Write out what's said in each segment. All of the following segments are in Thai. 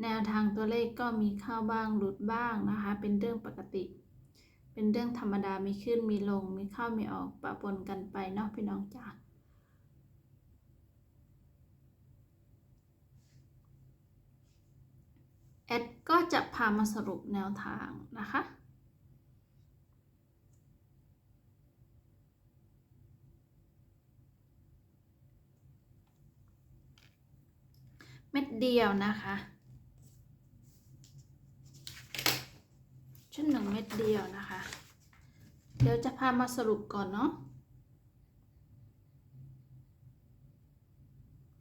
แนวทางตัวเลขก็มีเข้าบ้างหลุดบ้างนะคะ เป็นเรื่องปกติ เป็นเรื่องธรรมดามีขึ้นมีลง มีเข้ามีออกปะปนกันไปเนาะพี่น้องจ๋าแอดก็จะพามาสรุปแนวทางนะคะเม็ดเดียวนะคะ ชุดหนึ่งเม็ดเดียวนะคะ เดี๋ยวจะพามาสรุปก่อนเนาะ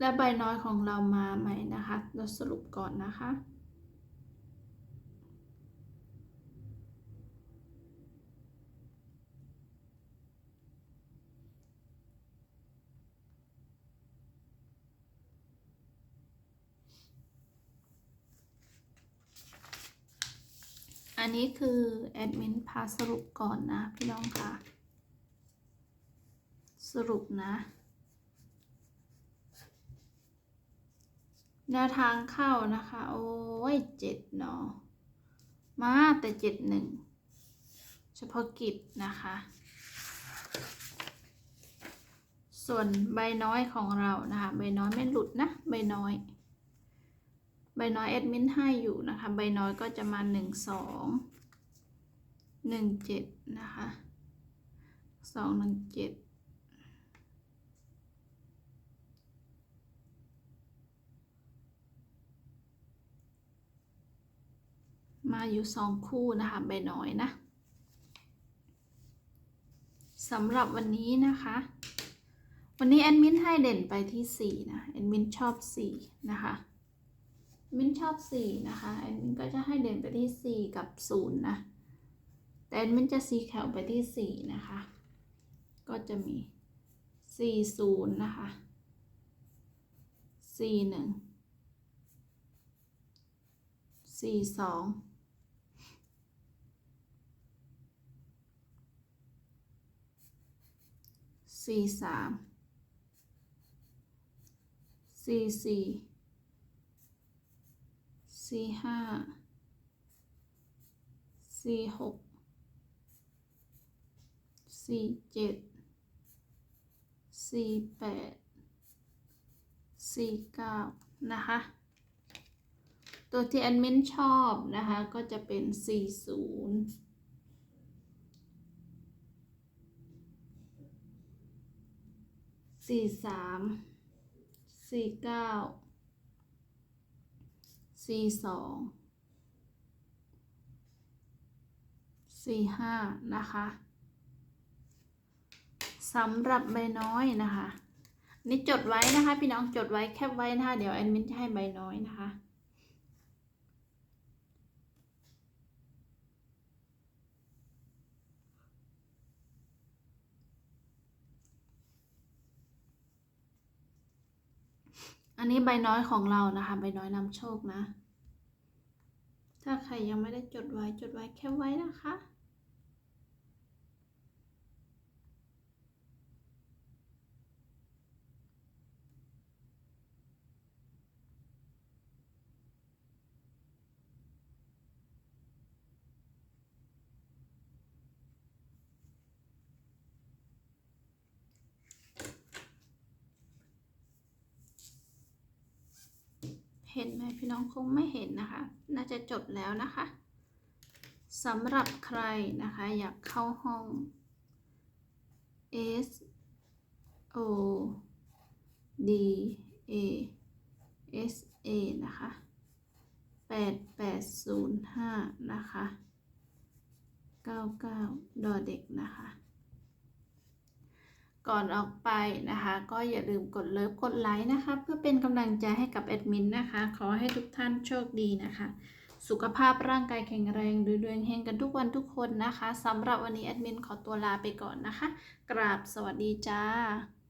และใบน้อยของเรามาใหม่นะคะ เราสรุปก่อนนะคะ อันนี้คือแอดมินพาสรุปก่อนนะพี่น้องค่ะ สรุปนะ แนวทางเข้านะคะ โอ้ยเจ็ดเนาะมาแต่เจ็ดหนึ่งเฉพาะกิจนะคะ ส่วนใบน้อยของเรานะคะ ใบน้อยไม่หลุดนะ ใบน้อย ใบน้อยแอดมินให้อยู่นะคะ ใบน้อยก็จะมาหนึ่งสองหนึ่งเจ็ดนะคะสองหนึ่งเจ็ดมาอยู่สองคู่นะคะใบน้อยนะสำหรับวันนี้นะคะ วันนี้แอดมินให้เด่นไปที่สี่นะแอดมินชอบสี่นะคะ มินชอบสี่นะคะแอดมินก็จะให้เด่นไปที่สี่กับศูนย์นะ แต่แอดมินจะซีแขวไปที่สี่นะคะ ก็จะมีสี่ศูนย์นะคะสี่หนึ่งสี่สอง สี่ห้าสี่หกสี่เจ็ดสี่แปดสี่เก้านะคะ ตัวที่แอดมินชอบนะคะ ก็จะเป็นสี่ศูนย์สี่สามสี่เก้า สี่สองสี่ห้านะคะสำหรับใบน้อยนะคะ นี่จดไว้นะคะ พี่น้องจดไว้แคบไว้นะคะ เดี๋ยวแอดมินจะให้ใบน้อยนะคะ อันนี้ใบน้อยของเรานะคะ ใบน้อยนำโชคนะ ถ้าใครยังไม่ได้จดไว้จดไว้แค่ไว้นะคะ เห็นไหมพี่น้องคงไม่เห็นนะคะ น่าจะจดแล้วนะคะสำหรับใครนะคะอยากเข้าห้อง S O D A S A นะคะ8805 นะคะ 99 ดอเด็กนะคะ ก่อนออกไปนะคะ ก็อย่าลืมกดเลิฟกดไลค์นะคะ เพื่อเป็นกำลังใจให้กับแอดมินนะคะ ขอให้ทุกท่านโชคดีนะคะ สุขภาพร่างกายแข็งแรงดูดวงเฮงกันทุกวันทุกคนนะคะสำหรับวันนี้แอดมินขอตัวลาไปก่อนนะคะ กราบสวัสดีจ้า